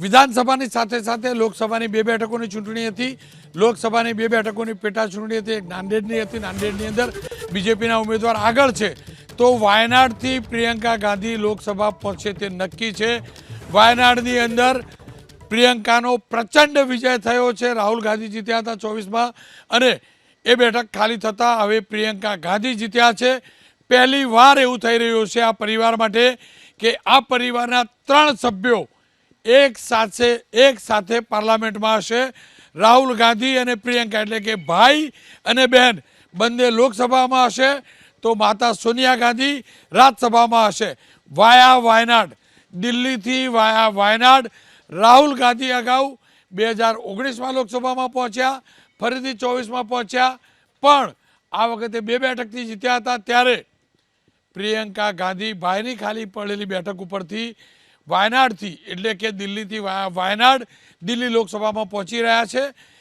વિધાનસભાની સાથે સાથે લોકસભાની બે બેઠકોની ચૂંટણી હતી. લોકસભાની બે બેઠકોની પેટા ચૂંટણી હતી. એક નાંદેડની હતી. નાંદેડની અંદર બીજેપીના ઉમેદવાર આગળ છે. તો વાયનાડથી પ્રિયંકા ગાંધી લોકસભા પહોંચે તે નક્કી છે. વાયનાડની અંદર પ્રિયંકાનો પ્રચંડ વિજય થયો છે. રાહુલ ગાંધી જીત્યા હતા ચોવીસમાં અને એ બેઠક ખાલી થતાં હવે પ્રિયંકા ગાંધી જીત્યા છે. પહેલી વાર એવું થઈ રહ્યું છે આ પરિવાર માટે કે આ પરિવારના ત્રણ સભ્યો એક સાથે એક સાથે પાર્લામેન્ટમાં હશે. રાહુલ ગાંધી અને પ્રિયંકા એટલે કે ભાઈ અને બહેન બંને લોકસભામાં હશે. તો માતા સોનિયા ગાંધી રાજ્યસભામાં હશે. વાયા વાયનાડ, દિલ્હીથી વાયા વાયનાડ, રાહુલ ગાંધી અગાઉ બે હજાર ઓગણીસમાં લોકસભામાં પહોંચ્યા, ફરીથી ચોવીસમાં પહોંચ્યા. પણ આ વખતે બે બેઠકથી જીત્યા હતા. ત્યારે પ્રિયંકા ગાંધી ભાઈની ખાલી પડેલી બેઠક ઉપરથી વાયનાડથી એટલે કે દિલ્હીથી વાયનાડ દિલ્હી લોકસભામાં પહોંચી રહ્યા છે.